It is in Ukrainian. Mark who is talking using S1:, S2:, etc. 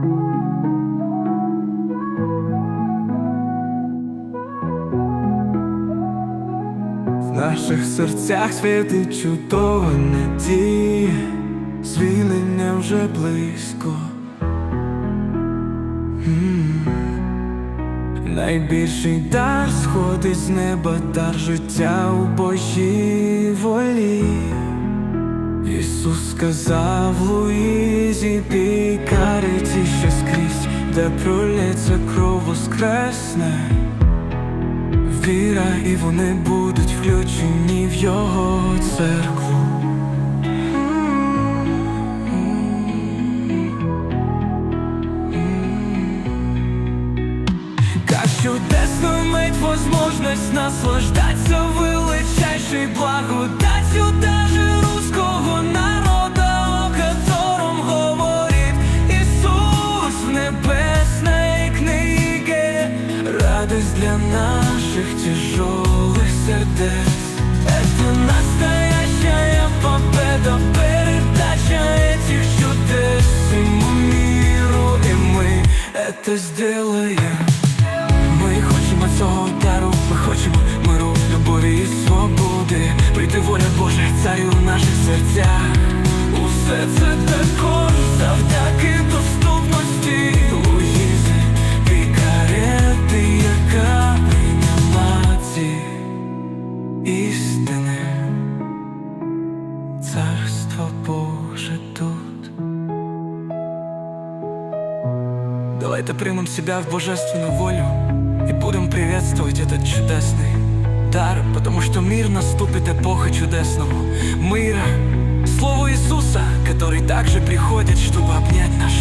S1: В наших серцях світить чудова надія, звільнення вже близько. Найбільший дар сходить з неба, дар життя у Божій волі. Ісус сказав Луїзі скрізь, де пролється кров воскресне. Віра, і вони будуть включені в його церкву. Как чудесную иметь возможность наслаждаться величайшей благодатью даже русского народа, для наших тяжелых сердец. Это настоящая победа, передача этих чудес всему миру, и мы это сделаем. Ми хочемо цього дару, ми хочемо миру, любові і свободи. Прийти воля Божа, царю в наших серцях. Усе це також завдяки істини. Царство Боже тут. Давайте примем себя в божественную волю И будем приветствовать этот чудесный дар Потому что мир наступит эпоха чудесного мира Слово Иисуса, который также приходит, чтобы обнять наш